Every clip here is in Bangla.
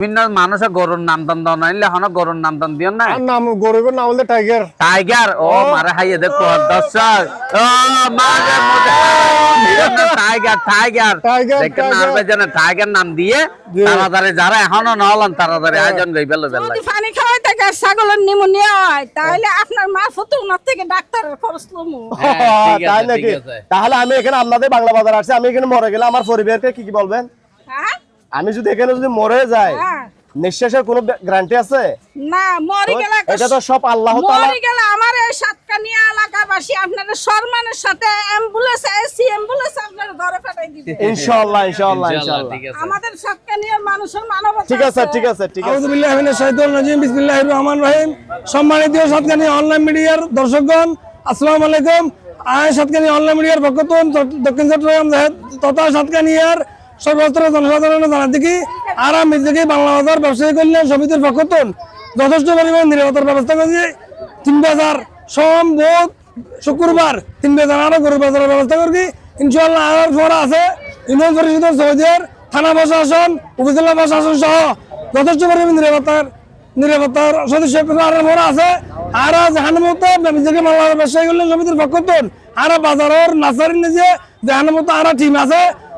বিভিন্ন মানুষের গরুর নাম দান দাও নাইলে এখন গরুর নাম দান দিও না আর নাম গরিবের নাম হলে টাইগার টাইগার ও মারে হাইয়ে দেখো দর্শক ও মারে টাইগার টাইগার দেখেন না tiger. টাইগার নাম দিয়ে। তাড়াতাড়ি যারা এখনও নহলান তাড়াতাড়ি আয়োজন গই বেলো বেলা যদি পানি খাওয়াই থাকে ছাগলের নিমোনিয়া হয় তাহলে আপনার মা ফটো ওনার থেকে ডাক্তারের খরচ লমু। হ্যাঁ, তাই নাকি তাহলে আমি এখানে আপনাদের বাংলা বাজার আসছি আমি এখানে মরে গেলে আমার পরিবারকে কি কি বলবেন? হ্যাঁ? আমি যদি এখানে যদি মরে যাই হ্যাঁ। নিঃশ্বাসের কোনো গ্যারান্টি আছে? না মরে গেলে এটা তো সব আল্লাহ তাআলা মরে গেলে আমার এই সাতকানিয়া এলাকাবাসী আপনাদের সম্মানের সাথে অ্যাম্বুলেন্স এসি অ্যাম্বুলেন্স আপনার ঘরে পাঠাই দিবে। ইনশাআল্লাহ ইনশাআল্লাহ ইনশাআল্লাহ, ইনশাআল্লাহ। ঠিক আছে। আমাদের সাতকানিয়ার মানুষের মানবতা ঠিক আছে ঠিক আছে ঠিক আছে। আউযুবিল্লাহি মিনাশ শাইতানির রাজিম বিসমিল্লাহির রহমানির রহিম। সম্মানিত সাতকানি অনলাইন মিডিয়ার দর্শকগণ আসসালামু আলাইকুম। আয় সাতকানি অনলাইন মিডিয়ার পক্ষ থেকে দক্ষিণ চট্টগ্রাম তথা সাতকানিয়ার সর্বস্তরের জনসাধারণের জানাতে কি আর আমি থেকে বাংলা বাজার ব্যবসায়ী কল্যাণ সমিতির পক্ষ থেকে যথেষ্ট পরিমাণ নিরাপত্তার ব্যবস্থা করেছি। তিন বাজার সোম, বুধ, শুক্রবার তিন বাজার আরও গরু বাজারের ব্যবস্থা করি ইনশাল্লাহ আর পর আছে। ইউনিয়ন পরিষদের সৌদির থানা প্রশাসন, উপজেলা প্রশাসন সহ যথেষ্ট পরিমাণ নিরাপত্তার নিরাপত্তার সদস্য আর মোরা আছে। আর জাহানুমত নিজেকে মামলার ব্যবসায়ী করলেন সমিতির পক্ষ থেকে আর বাজারের নাসারি নিজে জাহানুমত আর টিম আছে।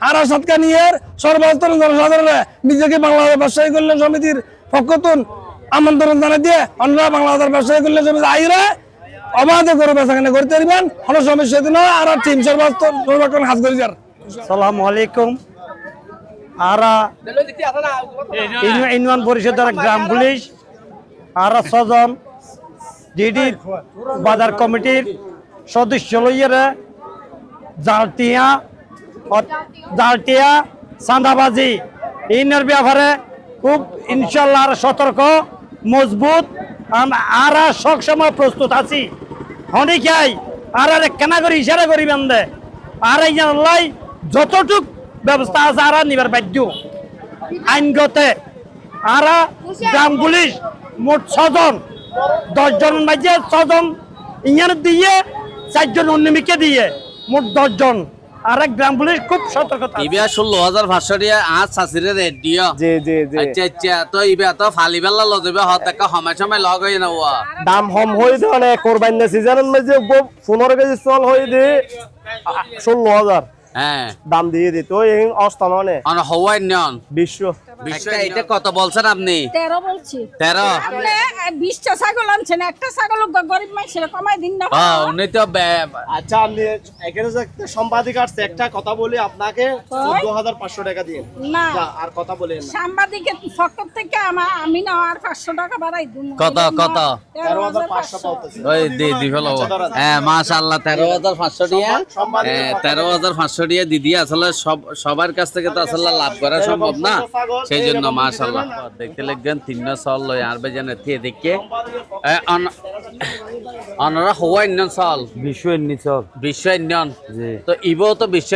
আর সৎকা নিয়ে সর্বস্তর জনসাধারণে বাংলাদেশ ব্যবসায়ী কল্যাণ সমিতির পক্ষতুন আমন্ত্রণ জানাই দিয়ে অন্যরা বাংলাদেশ ব্যবসায়ী কল্যাণ সমিতি আইরে অবাধে করু বেচাকেনা করতে পারবেন। কোনো সমস্যা দিন আর টিম সর্বস্তর সর্বক্ষণ হাত করি যার। সালামু আলাইকুম। আরা ইউনি- ইউনিয়ন পরিষদের গ্রাম পুলিশ, আর ছজন ডিডি বাজার কমিটির সদস্য লইয়েরা জালটিয়া অ- জালটিয়া চাঁদাবাজি। ইনের ব্যাপারে খুব ইনশাল্লাহ সতর্ক, মজবুত আর সব সময় প্রস্তুত আছি। হনিকাই আর আরে কেনা করি ইশারা করি বান্ধে আর জানলাই যতটুক ব্যবস্থা আছে আর নিবার বাধ্য। আইনগতে আর গ্রাম পুলিশ মোট ছজন। দশজন মাঝে ছজন। ইঞ্জান দিয়ে চারজন অন্যমিকে দিয়ে মোট দশজন। আর গ্রাম পুলিশ খুব সতর্কতা। ইবিয়া ষোলো হাজার পাঁচশো দিয়ে আজ শাশিরে রেট দিও জি জি জি। আচ্ছা আচ্ছা তো ইবিয়া তো ফালি বেলা লজবে হত একটা সময় সময় লগ হয়ে না ওয়া দাম হম হয়ে দে মানে কোরবান সিজনের মধ্যে পনেরো কেজি চল হয়ে দে ষোলো হাজার। হ্যাঁ। দাম দিয়ে দিত এই অবস্থা মানে। নন। বিশ্ব। বলছেন আপনি? না। আর কথা আমি না আর 500 টাকা বাড়াই কত কত? 13500 বলতেছে। ওই দি দি ফেলো হ্যাঁ, তেরো হাজার পাঁচশো দিদি আসলে সব সবার কাছ থেকে তো আসলে লাভ করা সম্ভব না। সেই জন্য মাশাল্লাহ দেখতে লিখবেন তিন সল লয় আর বেজানে থিয়ে দেখে। অনারা হওয়া সল। সল। তো ইবো তো বিশ্ব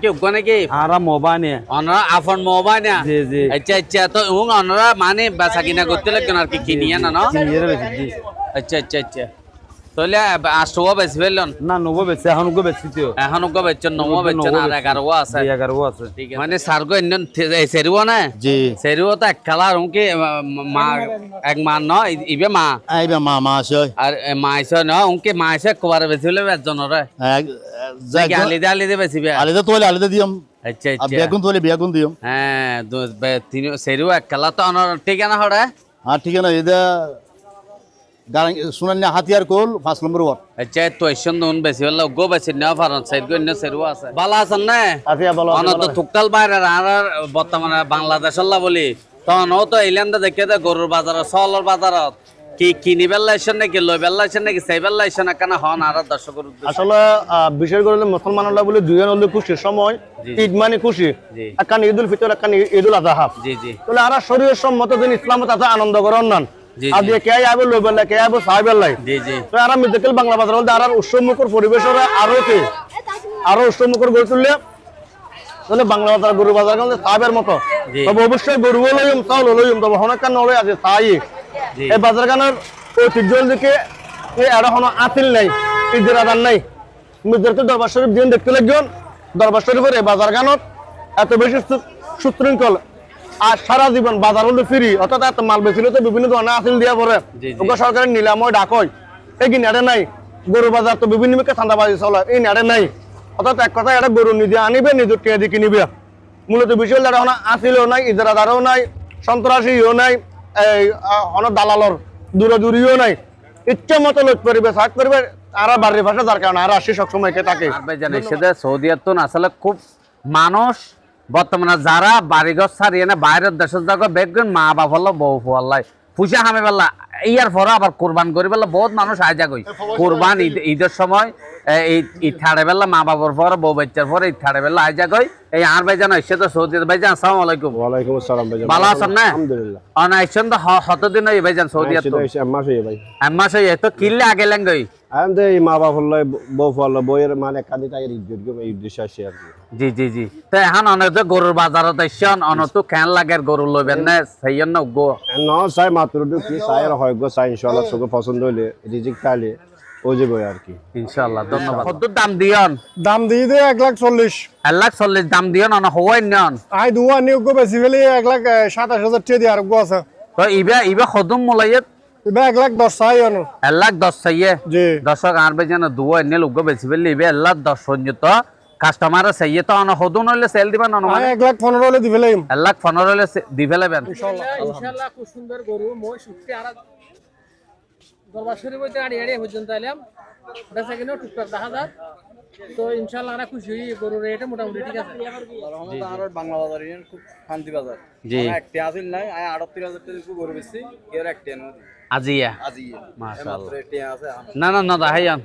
কি উগ্র নাকি? আরা মোবাইনে। অনারা আফন মোবাইনে। জি জি। আচ্ছা আচ্ছা। তো উং অনারা মানে বেচা করতে লাগবে আর কি কিনিয়ে না না? আচ্ছা আচ্ছা আচ্ছা। তাহলে আটশো বেশি ফেললেন না নবো বেশি এখন গো বেশি তো এখন বেচছেন নমো বেচছেন আর এগারো আছে। এগারো আছে। মানে সার্গো ইন্ডিয়ান সেরিও না? জি। সেরিও তো এক কালার উনকে মা এক মা ন ইবে মা? আইবা মা মা আছে আর মা আইসে ন উনকে মা কোবারে বেশি হলে আলিদে আলিদে বেশি আলিদা তোলে আলিদা দিয়ম। আচ্ছা আচ্ছা। বেগুন তোলে বেগুন দিয়ম। হ্যাঁ সেরিও এক কালার তো ঠিকানা আর ঠিক আছে এটা গারাং শুনানি হাতিয়ার কোল পাঁচ নম্বর ওয়ার্ড। আচ্ছা তো এসন দুন বেশি হলে গো বেশি নেওয়া পারেন সাইড গো ইন্ডিয়া সেরিও আছে। ভালো আছেন না? বলো অনত তুকতাল বাইরে আর আর বর্তমানে বাংলাদেশের লা বলি। তখন ও তো দেখে গরুর বাজারত চহলের বাজারত। কি কিনি বেলাইছেন নাকি লই বেলাইছেন নাকি সেই বেলাইছেন না কেন হন আর উদ্দেশ্যে? আসলে বিশেষ করে মুসলমানরা বলে দুজন হলে খুশির সময় ঈদ মানে খুশি। একখান ঈদুল ফিতর একখান ঈদুল আজহা। জি জি। তাহলে আর শরীরের সম্মত দিন ইসলামত আছে আনন্দ করার নান জি, আর কে আইবো লইবেন না কে আইবো সাইবেন লাই জি জি। তো আর মিউজিক্যাল বাংলা বাজার বলতে আর উৎসবমুখর পরিবেশের আরও কি? আরও উৎসবমুখর গড়ে তুললে তাহলে বাংলা বাজার গরু বাজার কিন্তু সাহেবের মতো। জি। তবে অবশ্যই গরু লইম চাউল লইম তবে অনেক কান নলে আছে তাই এই বাজার গানের ঐতিহ্যের দিকে এই আর হনো আতিল নাই ঈদের আদান নাই। মির্জারকে দরবার শরীফ দিন দেখতে লাগবেন। দরবার শরীফের এই বাজার গানত এত বেশি সুশৃঙ্খল। আর সারা জীবন বাজার হলে ফ্রি। অর্থাৎ এত মাল বেছিল তো বিভিন্ন ধরনের আতিল দিয়া পরে। ওকে সরকারের নিলাময় ডাকয় এই কি নেড়ে নাই? গরু বাজার তো বিভিন্ন মিকে ঠান্ডাবাজি চলে। এই নেড়ে নাই। অর্থাৎ এক কথা এটা গরু নিজে আনিবে নিজের টিয়া দিয়ে কিনিবে। মূলত বিষয় হলো এখন আসিলও নাই ইজারাদারও নাই সন্ত্রাসীও নাই এই আহ, অন দালালর দূরে দূরিও নাই। ইচ্ছে মতো লোক করবে সাক করবে আর বাড়ির ভাষা যার কারণে আর আসি সবসময় কে থাকে। আর ভাই জানি আসলে খুব মানুষ বর্তমানে যারা বাড়িঘর ছাড়িয়ে না বাইরের দেশের জায়গা বেগুন মা বাবা হলো বউ ফুয়াল্লাই পূজা হামে বেলা ইয়ার পরে আবার কোরবান করি বেলা বহুত মানুষ আয়জা গই কোরবান ঈদ ঈদের সময় এই ঈদ থাড়ে বেলা মা বাবার পরে বউ বাচ্চার পরে ঈদ থাড়ে বেলা আয়জা গই এই আর ভাই জানো সে তো সৌদি ভাই জান আসসালামু আলাইকুম। ওয়ালাইকুম আসসালাম ভাইজান ভালো আছেন না? আলহামদুলিল্লাহ। অন আইসন তো হতদিন ওই ভাই জান সৌদি এসে মাস হয়ে ভাই। আম্মা সই তো কিল্লে আগে লেন গই আমি তো এই মা বাপ হল্লো বউ ফল বইয়ের মানে কাঁদি ইজ্জত গো এই উদ্দেশ্য আসছে আর কি। জি জি জি। তো এখন অনেক যে গরুর বাজারত আইসন অন তো কেন লাগে গরু লইবেন না সেই জন্য গো ন চাই মাত্র কি চাই আর হয় গো চাই ইনশাআল্লাহ চোখে পছন্দ হইলে রিজিক পাইলে ও যাবে আর কি। ইনশাআল্লাহ ধন্যবাদ। কত দাম দিয়ন? দাম দিয়ে দে এক লাখ চল্লিশ। এক লাখ চল্লিশ দাম দিয়ন অন হওয়াই নন আই দুয়া নিয়োগ বেশি ফেলে এক লাখ সাতাশ হাজার টিয়া দিয়ে আর গো আছে। তো ইবে ইবে মলাইয়েত এক লাখ দশ চাই এক লাখ দশ চাইয়ে? দর্শক আর বে যেন দুয়া এনে লোক বেশি ফেললে ইবে এক লাখ দশ সঞ্জিত কাস্টমার চাইয়ে তো অন সদুন হইলে সেল দিবেন অন আই এক লাখ পনেরো হলে দিবে লাইম এক লাখ পনেরো হইলে দি ফেলাবেন ইনশাল্লাহ খুব সুন্দর গরু মই শুটতে আর দরবার শরীফ হইতে আড়ি আড়ি পর্যন্ত এলাম বেচা কিনেও টুকটাক দেখা যাক। তো ইনশাল্লাহ আমরা খুশি হই গরুর রেটে মোটামুটি ঠিক আছে। বাংলা বাজার ইউনিয়ন খুব শান্তি বাজার। জি। একটি আসিল নাই আয় আটত্রিশ হাজার টাকা গরু বেশি এর একটি এনে আজিয়া? আজি মাশাআল্লাহ। আছে না না না দাহাইয়ান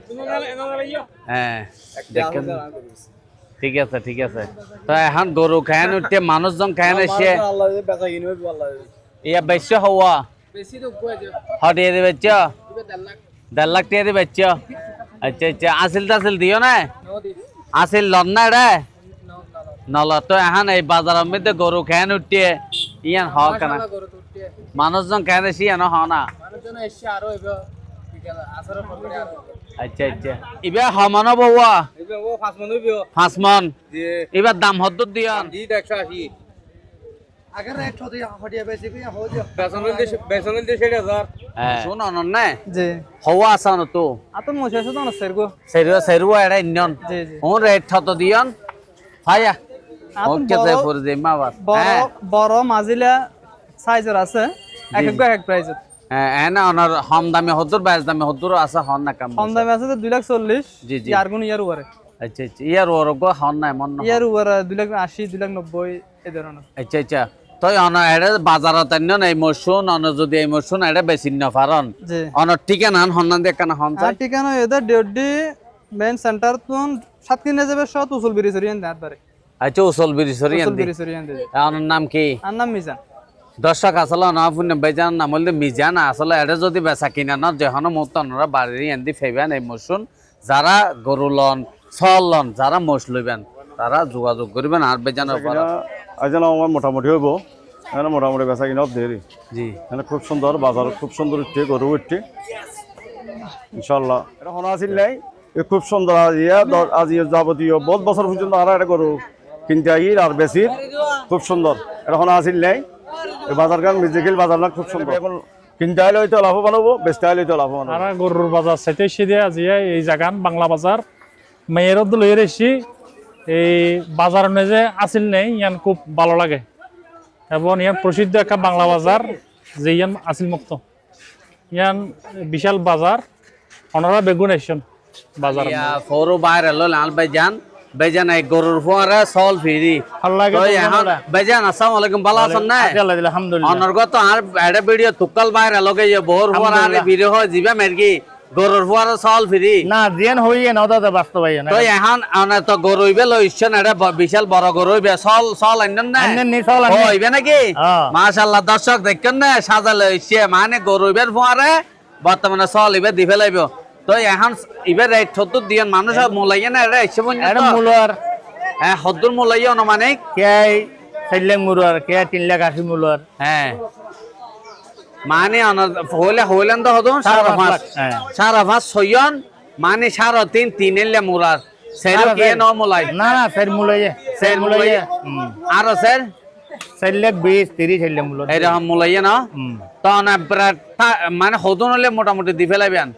হ্যাঁ দেখেন। আছে আর গরু। ঠিক আছে ঠিক আছে। তো এখন গরু খায়ান উঠতে মানুষজন খায়ান এসে বেচা। ইয়া হওয়া? বেশি তো হটিয়ে দিবে দেড় লাখ। দি বেচছ? আচ্ছা আচ্ছা। আসিল তাসিল দিও না? আসিল লন না রে? নল তো এখন এই বাজারের মধ্যে গরু খায়ান উঠতে ইয়ান হ কেনা। মানুষজন খায়ান এসে ইয়ান হ না। আচ্ছা আচ্ছা। ইবে হমানো বউয়া এইবে ও পাঁচ মন হইবে পাঁচ মন দিয়ে। এবার দাম হদ্দ দিয়ন জি হ্যাঁ। শুন অনন না? জি হওয়া আসানো তো? আতন মশা আছে তো না স্যার গো সেরুয়া সেরুয়া এটা ইন্নন জি জি ও রেট থত দিয়ন। ওকে বড়- পরে মাবার বড় বড় মাজিলা সাইজের আছে। এক এক এক প্রাইস এনা অনার হম দামে হদ্দুর বাইশ দামে হদ্দুর আছে হন না কাম কম দামে আছে? তো দুই লাখ চল্লিশ জি, জি। ইয়ার গুণ ইয়ার উপরে। আচ্ছা আচ্ছা ইয়ার হন মন না ইয়ার উপরে দুই লাখ আশি দুই লাখ নব্বই এই ধরনের। আচ্ছা আচ্ছা। তই অন এড়ে বাজারত আন্য এই মরশুন অন যদি এই মরশুন এড়ে বেশি ন পারন জি। অন ঠিকানা হন না দিয়ে কেন হন আর ঠিকানা এদের ডিওডি মেন সেন্টার তুন সাত কিনে যাবে সব উসুল বিরি সরিয়ান পারে আচ্ছা উসল বিরি সরি উসুল আনদি বিরি সরিয়ান দেয় নাম কি? আর নাম মিজান। দর্শক আসলে না বেজান নাম হলে মিজান আসলে এটা যদি বেচা কিনা ন যেহন মুহূর্ত ওনারা বাড়ির এন্দি ফেবেন এই মরশুন যারা গরু লন ছল লন যারা মোষ লইবেন তারা যোগাযোগ করবেন আর বেজান আজ যেন আমার মোটামুটি হইব এখানে মোটামুটি বেচা কিনা দেরি জি। এখানে খুব সুন্দর বাজার খুব সুন্দর উঠছে গরু উঠছে। ইনশাল্লাহ এটা শোনা আছিল নাই খুব সুন্দর আজিয়া দ- আজি যাবতীয় বহুত বছর পর্যন্ত আর একটা গরু কিনতে আই আর বেশি খুব সুন্দর। এটা শোনা আছিল নাই এই বাজার গান মিউজিক্যাল বাজার খুব সুন্দর। এখন কিনতে আইলে হয়তো লাভবান হব বেচতে আইলে হয়তো লাভবান হব। আর গরুর বাজার চাইতে সেদে আজি এই জাগান বাংলা বাজার। মেয়ের লই এসেছি এই বাজার যে আসিল নেই ইয়ান খুব ভালো লাগে। এবং ইয়ান প্রসিদ্ধ একটা বাংলা বাজার যে ইয়ান আসিল মুক্ত। ইয়ান বিশাল বাজার ওনারা বেগুন এসছেন বাজার ফরু বাইরে লাল বেজান এই গরুর ফুয়ারে সল ফিরি। বেজান আসসালামু আলাইকুম ভালো আছেন না আলহামদুলিল্লাহ। অনর্গত আর এডে ভিডিও তুকাল বাইরে লগে যে বোর ফুয়ার আর হয় জিবা গরুর ফুয়ারে চল ফিরি। না জিয়ান হইয়ে না দাদা বাস্তবায়ন তো এখন আনে তো গরু হইবে লইছেন এটা বিশাল বড় গরু হইবে। চল চল আইনেন না আইনেন নি, আইনেন। হইবে নাকি। মাশাআল্লাহ দর্শক দেখেন না সাজালে হইছে মানে গরু ফুয়ারে বর্তমানে চল ইবে দিবে লাইব তো এখন রেট সত্তর দিয়েন মানুষ মোলাইয়ে না এটা এসে এটা মূলর হ্যাঁ সত্তর মোলাইয়ে অনুমানিক। কে চার লাখ মূলর কে তিন লাখ আশি মূলর হ্যাঁ। মানে হইলে হইলেন তো হতো সারা পাঁচ হ্যাঁ। সারা পাঁচ ছয়ন মানে সারা তিন তিন এলে মুরার সেরো সারা কে ন মোলাই না না চার মূলইয়ে চার মূলইয়ে আরও স্যার চার লাখ বিশ তিরিশ মূলর এইরকম না? তো মানে হদন হলে মোটামুটি দি ফেলাইবেন।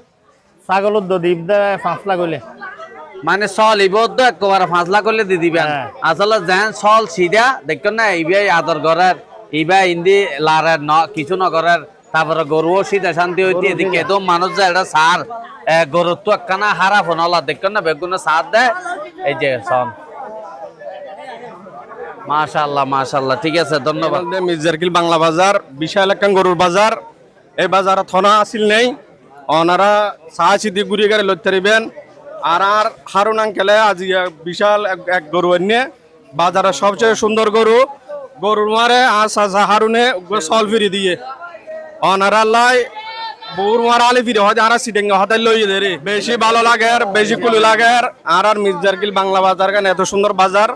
ছাগলের দদিব দে পাঁচ লাখ হইলে মানে সল ইবো তো একেবারে পাঁচ লাখ করলে দি দিবেন হ্যাঁ। আসলে যেন সল সিধা দেখছেন? না ইবে আদর করার ইবা ইন্দি লারের ন কিছু নগরের তারপরে গরুও সিধা শান্তি হইতে এদিকে তো মানুষ যে এটা সার এ, গরুর তো একখানা হারা ফোনলা দেখছেন? না বেগুনে সার দেয় এই যে সন মাশাআল্লাহ মাশাআল্লাহ ঠিক আছে ধন্যবাদ। মির্জারকিল বাংলা বাজার বিশাল একখান গরুর বাজার এই বাজারে থনা আসিল নেই। ওনারা সাহায্য দিয়ে ঘুরিয়ে গেলে লইতে পারিবেন। আর আর হারুন আঙ্কেলে আজ বিশাল এক গরু এনে। বাজারে সবচেয়ে সুন্দর গরু। গরুর মারে আর সাজা হারুনে সল ফিরি দিয়ে। ওনারা লাই বউর মারা আলি ফিরে হয় আর সিটিং হতাই লই রে। বেশি ভালো লাগে, বেশি কুলি লাগে। আর আর মির্জারকিল বাংলা বাজার কেন? এত সুন্দর বাজার।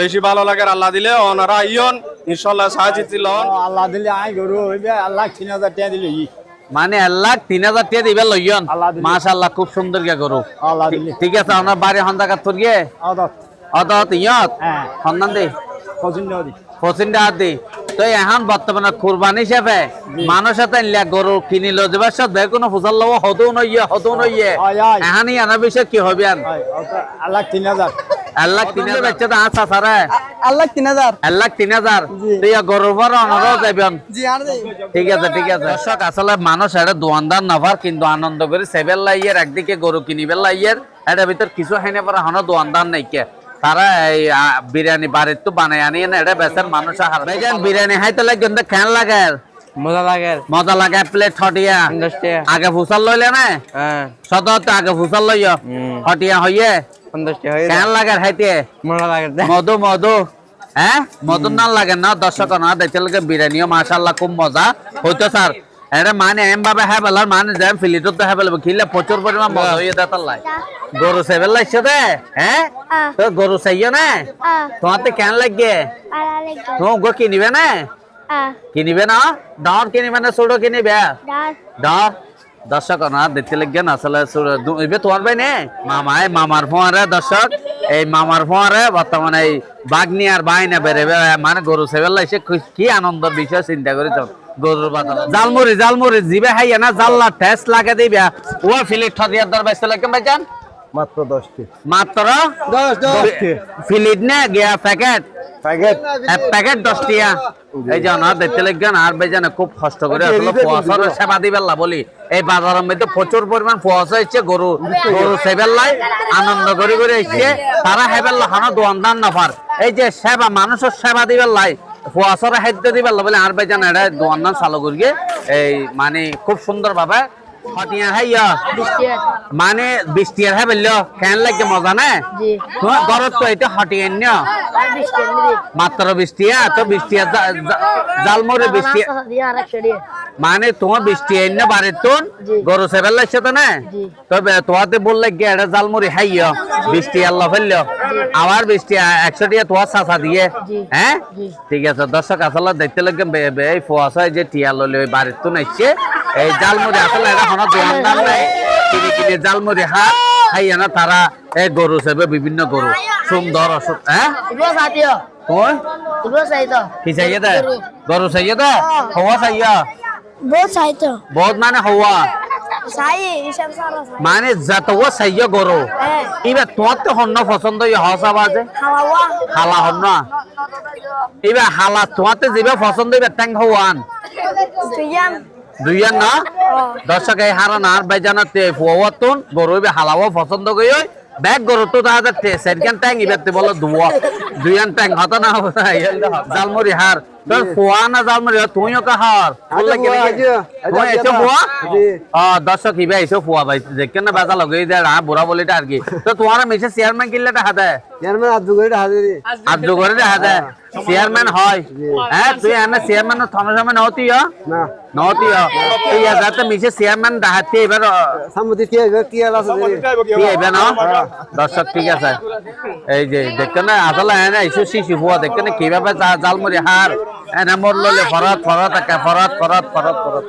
বেশি ভালো লাগে আল্লাহ দিলে ওনারা ইয়ন ইনশাল্লাহ সাহায্য দিল আল্লাহ দিলে আই গরু, হইবে, আল্লাহ তিন হাজার টাকা দিলে মানে লাখ তিন হাজার টাকা দিবে লইয়ন। আল্লাহ খুব সুন্দর গে গরু। ঠিক আছে আমার বাড়ি আদত। অত ইয়ত? হ্যাঁ। সন্ধান দে। তো এখন বর্তমানে কুরবানি হিসাবে মানুষ এত গরু কিনি লো যাবে সব কোনো ফুসাল লব হতো নইয়ে হতো নইয়ে। এহানি আনা বিষয় কি হবে আন? আল্লাহ তিন হাজার। এক লাখ তিন হাজার। বাচ্চা তো আচ্ছা সারে আল্লাহ তিন হাজার। এক লাখ তিন হাজার। তুই গরুর অনারও যাবেন ঠিক আছে ঠিক আছে। দর্শক আসলে মানুষ এটা দোয়ানদার নাফার কিন্তু আনন্দ করে সেবেল লাইয়ের একদিকে গরু কিনিবেল লাইয়ের এটার ভিতর কিছু হাইনে পরে হনো দোয়ানদার নাইকে তারা এই বিরিয়ানি বাড়ির তো বানাই আনিয়ে না এটা বেচার মানুষ হার বিরিয়ানি হাইতে লাগে কিন্তু কেন লাগে। মজা লাগে। মজা লাগে প্লেট হটিয়া। আগে ফুসাল লইলে না? হ্যাঁ। সদর আগে ফুসাল লইয়। হটিয়া হইয়ে। পঞ্চাশটা হয়ে কেন লাগে হাইতে? মধু মধু। হ্যাঁ? মধুর নাম লাগে না দর্শক না দেখতে লাগে বিরিয়ানিও মাশাল্লাহ খুব মজা। হইতো স্যার এটা মানে এম ভাবে হ্যাঁ বেলার মানে যাই ফিলিটর তো হ্যাঁ বেলাবো। খিলে প্রচুর পরিমাণ মজা হয়ে দেয় তার লাই। গরু সেবেল লাগছে দে হ্যাঁ? তো গরু চাইও না? তোমার তো কেন লাগে? তুমি গো কিনিবে না? কিনিবে না? ডাঁর কিনিবে না? ছোট কিনিবে? ডাঁর দর্শক না, দেখতে লাগবে না আসলে এবার তোমার ভাই নে মামায় মামার ফোয়ারে দর্শক। এই মামার ফোয়ারে বর্তমানে এই বাগনি আর বাই না বেড়ে মানে গরু সেবেল এসে কি- আনন্দের বিষয়, চিন্তা করে চল গরুর বাজার। জালমুড়ি জালমুড়ি, জিবে হাইয়া না জাল্লা ঠেস লাগে দিবে। ও ফিলিট ঠদিয়ার দর বেসতে ভাই ভাইজান। মাত্র দশটি মাত্র দশ দশটি ফিলিট না গিয়া প্যাকেট। প্যাকেট। এক প্যাকেট দশ টিয়া। এই যে না দেখতে লাগবেন আর বেজান খুব কষ্ট করে আসলে ফুয়াশার সেবা দিবেন না বলি। এই বাজারের মধ্যে প্রচুর পরিমাণ হচ্ছে গরু গরু সেবেল লাই আনন্দ করে করে এসছে। তারা হেবেল হানো নাফার এই যে সেবা মানুষের সেবা দিবেন লাই ফুয়াশার খাদ্য দিবেন না বলে। আর বেজান এটা দোয়ানদান চালু করিয়ে এই মানে খুব সুন্দর হটিয়া হাইয়া মানে বৃষ্টির হ্যাঁ বলল কেন লাগে মজা না? তোমার ঘরত তো এটা হটিয়ে নিও মাত্র বৃষ্টিয়া তো বৃষ্টিয়া জালমরে বৃষ্টি মানে তোমার বৃষ্টি এনে বাড়ির তুন গরু সেবেল লাগছে তো না? তবে তোমাতে বললে গিয়ে এটা জালমুড়ি হাইয় বৃষ্টি আল্লাহ ফেলল। আবার বৃষ্টি একশো টিয়া তোমার চাচা দিয়ে। হ্যাঁ ঠিক আছে দর্শক আসলে দেখতে লাগে এই ফুয়াশায় যে টিয়া লইলে ওই বাড়ির তুন আসছে এই জালমুড়ি আসলে এটা কোনো দোকানদার নাই। কিনে কিনে জালমুড়ি হাত খাই না তারা এই গরু সেবে বিভিন্ন গরু। সুন্দর অসুখ হ্যাঁ? মানে গরু এবার তোমার তো হন্য পছন্দ হালা হন্য এবার হালা তোমার তো যেবে পছন্দ এবার ট্যাং হওয়ান দুইয়ার না? দর্শক এই হারান আর ভাই জানাতে ফুয়াতুন গরুবে হালাও পছন্দ করি ব্যাগ গরু তো তাহাদের সেরকান ট্যাং ইবাতে বলো দুয়া। দুইয়ান ট্যাং হতো না? জালমুড়ি হার। তোর ফুয়া না যাও মরে তুইও কাহার তুই এসে ফুয়া ও দর্শক হিবে এসে ফুয়া ভাই। দেখে না বেজা লগে দে রা বুড়া বলিটা আর কি তো তোমার মেসে চেয়ারম্যান কিনলে দেখা দেয় আব্দু করে দেখা দেয় চেয়ারম্যান হয়। হ্যাঁ তুই এনে চেয়ারম্যান থানা সময় নহতি নহতি তুই যাতে মিশে চেয়ারম্যান দেখাতে এবার কি এবার না? দর্শক ঠিক আছে। এই যে দেখতে না আসলে এনে ইস্যু শিশু ফুয়া দেখতে না কীভাবে জাল মরি হার এনে ললে ফরাত ফরাত একে ফরাত ফরাত ফরাত ফরত।